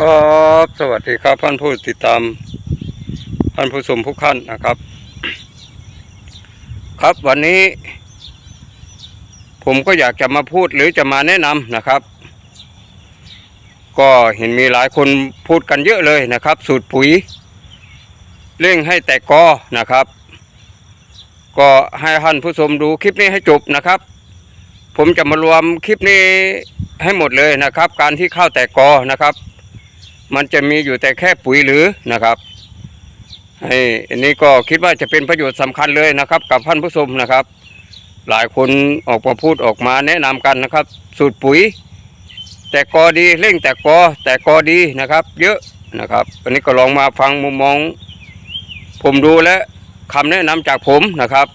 ครับสวัสดีครับท่านผู้ติดตามท่านผู้ชมทุกท่านนะครับ ครับวันนี้ ผมก็อยากจะมาพูดหรือจะมาแนะนำนะครับ ก็เห็นมีหลายคนพูดกันเยอะเลยนะครับ สูตรปุ๋ย เร่งให้แตกกอนะครับ ก็ให้ท่านผู้ชมดูคลิปนี้ให้จบนะครับ ผมจะมารวมคลิปนี้ให้หมดเลยนะครับ การที่ข้าวแตกกอนะครับ มันจะมีอยู่แต่แค่ปุ๋ยหรือนะครับให้อันนี้ก็คิดว่าจะเป็นประโยชน์สำคัญเลยนะครับ กับท่านผู้ชมนะครับ หลายคนออกมาพูดออกมาแนะนำกันนะครับ สูตรปุ๋ย แต่กอดีเร่งแต่กอแต่กอดีนะครับ เยอะนะครับอันนี้ก็ลองมาฟังมุมมอง ผมดูและคำแนะนำจากผมนะครับ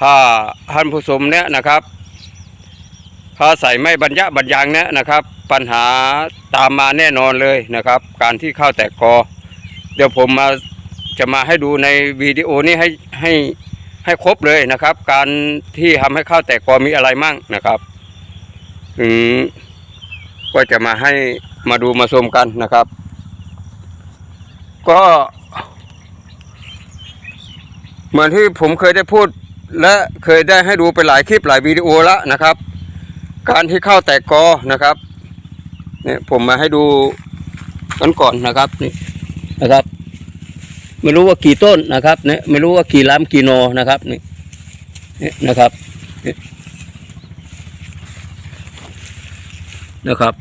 ถ้าท่านผู้ชมเนี่ยนะครับถ้าใส่ไม่บรรยะบรรยังเนี่ยนะครับ ปัญหาตามมาแน่นอนเลยนะครับ การที่ข้าวแตกกอ เดี๋ยวผมมาจะมาให้ดูในวิดีโอนี้ให้ให้ให้ครบเลยนะครับ การที่ทำให้ข้าวแตกกอมีอะไรมั่งนะครับถึงก็จะมาให้มาดูมาชมกันนะครับ ก็ เหมือนที่ผมเคยได้พูดและเคยได้ให้ดูไปหลายคลิปหลายวิดีโอแล้วนะครับ การที่ข้าวแตกกอนะครับ เนี่ยผมมาให้ดูกันก่อนนะครับนี่นะครับ ไม่รู้ว่ากี่ต้นนะครับเนี่ยไม่รู้ว่ากี่ล้ำกี่โนนะครับนี่นี่นะครับนี่นะครับ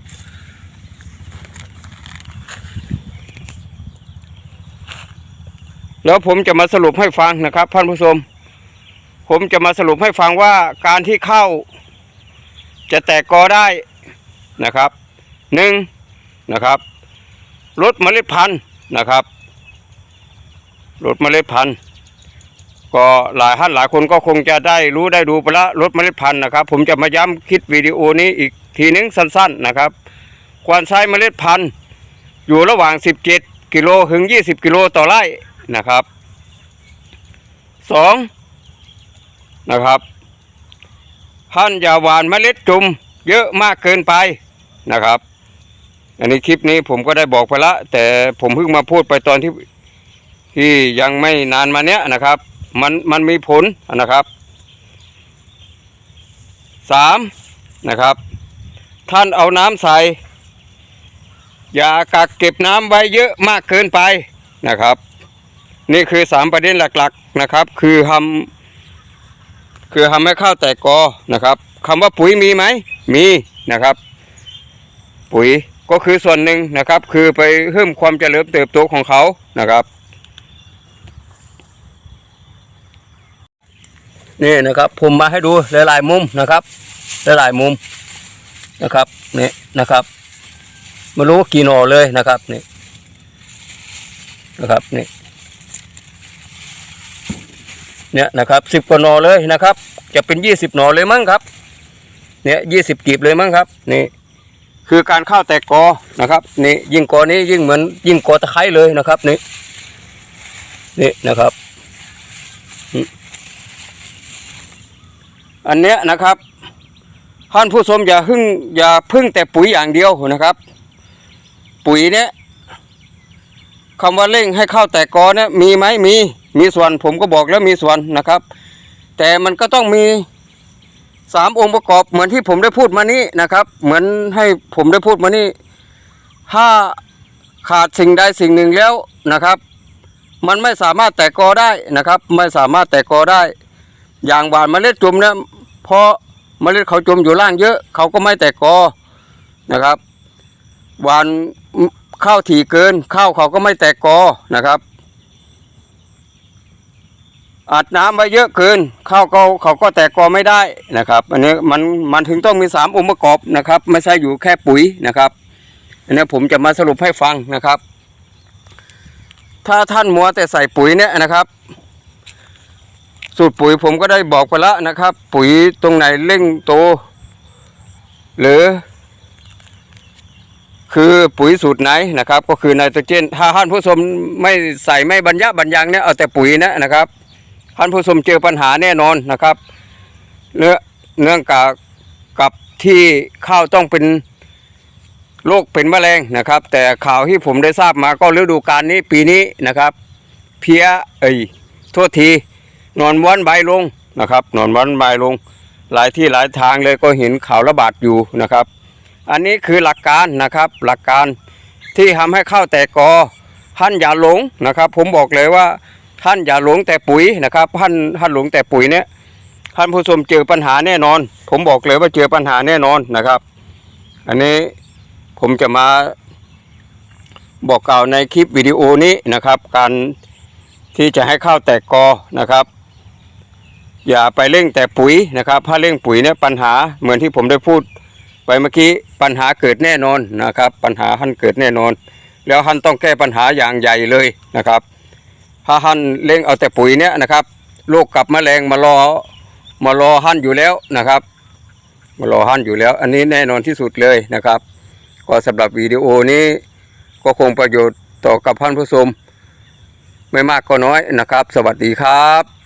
แล้วผมจะมาสรุปให้ฟังนะครับท่านผู้ชม ผมจะมาสรุปให้ฟังว่าการที่เข้าจะแตกกอได้นะครับ หนึ่งนะครับลดเมล็ดพันธุ์นะครับลดเมล็ดพันธุ์ก็หลายท่านหลายคนก็คงจะได้รู้ได้ดูไปแล้วลดเมล็ดพันธุ์นะครับ ผมจะมาย้ำคลิปวิดีโอนี้อีกทีนึงสั้นๆนะครับ ควรใช้เมล็ดพันธุ์อยู่ระหว่าง 17 กิโลถึง 20 กิโลต่อไร่นะครับสองนะครับท่านอย่าหวานเมล็ดจุ่มเยอะมากเกินไปนะครับ อันนี้คลิปนี้ผมก็ได้บอกไปละ แต่ผมเพิ่งมาพูดไปตอนที่ที่ยังไม่นานมาเนี้ยนะครับ มันมันมีผลนะครับสามนะครับ ท่านเอาน้ำใส่ อย่ากักเก็บน้ำไว้เยอะมากเกินไปนะครับ นี่คือสามประเด็นหลักๆนะครับ คือทำคือทำให้ข้าวแตกกอนะครับคำว่าปุ๋ยมีไหมมีนะครับ ปุ๋ย ก็คือส่วนหนึ่งนะครับ คือไปเพิ่มความเจริญเติบโตของเขานะครับ นี่นะครับผมมาให้ดูหลายๆมุมนะครับ หลายๆมุมนะครับนี่นะครับไม่รู้กี่หน่อเลยนะครับนี่นะครับนี่เนี่ยนะครับสิบกว่าหนอเลยนะครับ จะเป็นยี่สิบหนอเลยมั้งครับ เนี่ยยี่สิบกีบเลยมั้งครับนี่ คือการข้าวแตกกอนะครับนี่ยิ่งกอนี้ยิ่งเหมือนยิ่งกอตะไคร้เลยนะครับนี่นี่นะครับ อันเนี้ยนะครับท่านผู้ชมอย่าพึ่งอย่าพึ่งแต่ปุ๋ยอย่างเดียวนะครับ ปุ๋ยเนี้ยคำว่าเร่งให้ข้าวแตกกอเนี่ยมีไหมมีมีส่วนผมก็บอกแล้วมีส่วนนะครับ แต่มันก็ต้องมี สามองค์ประกอบเหมือนที่ผมได้พูดมานี้นะครับ เหมือนให้ผมได้พูดมานี่ถ้าขาดสิ่งใดสิ่งหนึ่งแล้วนะครับ มันไม่สามารถแตกกอได้นะครับ ไม่สามารถแตกกอได้ อย่างหวานเมล็ดจุ่มเนี่ยพราะเมล็ดเขาจมอยู่ล่างเยอะ เขาก็ไม่แตกกอนะครับหวานข้าวถี่เกินข้าวเขาก็ไม่แตกกอนะครับ อัดน้ำไว้เยอะเกินข้าวเขาเขาก็แตกกอไม่ได้นะครับ อันนี้มันมันถึงต้องมีสามองค์ประกอบนะครับ ไม่ใช่อยู่แค่ปุ๋ยนะครับ อันนี้ผมจะมาสรุปให้ฟังนะครับ ถ้าท่านมัวแต่ใส่ปุ๋ยเนี่ยนะครับ สูตรปุ๋ยผมก็ได้บอกไปแล้วนะครับ ปุ๋ยตรงไหนเร่งโต หรือ คือปุ๋ยสูตรไหนนะครับ ก็คือไนโตรเจนถ้าท่านผู้ชมไม่ใส่ไม่บรรยะบรรยังเนี่ยเอาแต่ปุ๋ยนะนะครับ ท่านผู้ชมเจอปัญหาแน่นอนนะครับเนื่อเนื่องกับกับที่ข้าวต้องเป็นโรคเป็นแมลงนะครับ แต่ข่าวที่ผมได้ทราบมาก็ฤดูกาลนี้ปีนี้นะครับ เพี้ยเอ้ยโทษทีนอนวันใบลงนะครับนอนวันใบลง หลายที่หลายทางเลยก็เห็นข่าวระบาดอยู่นะครับ อันนี้คือหลักการนะครับหลักการที่ทำให้ข้าวแตกกอท่านอย่าหลงนะครับ ผมบอกเลยว่า ท่านอย่าหลงแต่ปุ๋ยนะครับท่านท่านหลงแต่ปุ๋ยเนี่ยท่านผู้ชมเจอปัญหาแน่นอน ผมบอกเลยว่าเจอปัญหาแน่นอนนะครับ อันนี้ผมจะมาบอกกล่าวในคลิปวิดีโอนี้นะครับ การที่จะให้ข้าวแตกกอนะครับ อย่าไปเร่งแต่ปุ๋ยนะครับ ถ้าเร่งปุ๋ยเนี่ยปัญหาเหมือนที่ผมได้พูดไปเมื่อกี้ปัญหาเกิดแน่นอนนะครับ ปัญหาท่านเกิดแน่นอน แล้วท่านต้องแก้ปัญหาอย่างใหญ่เลยนะครับ ถ้าท่นเล่งเอาแต่ปุ๋ยเนี่ยนะครับโรคกับแมลงมารอมารอท่นอยู่แล้วนะครับ มารอท่นอยู่แล้ว อันนี้แน่นอนที่สุดเลยนะครับ ก็สำหรับวิดีโอนี้ก็คงประโยชน์ต่อกับท่านผู้ชม ไม่มากก็น้อยนะครับ สวัสดีครับ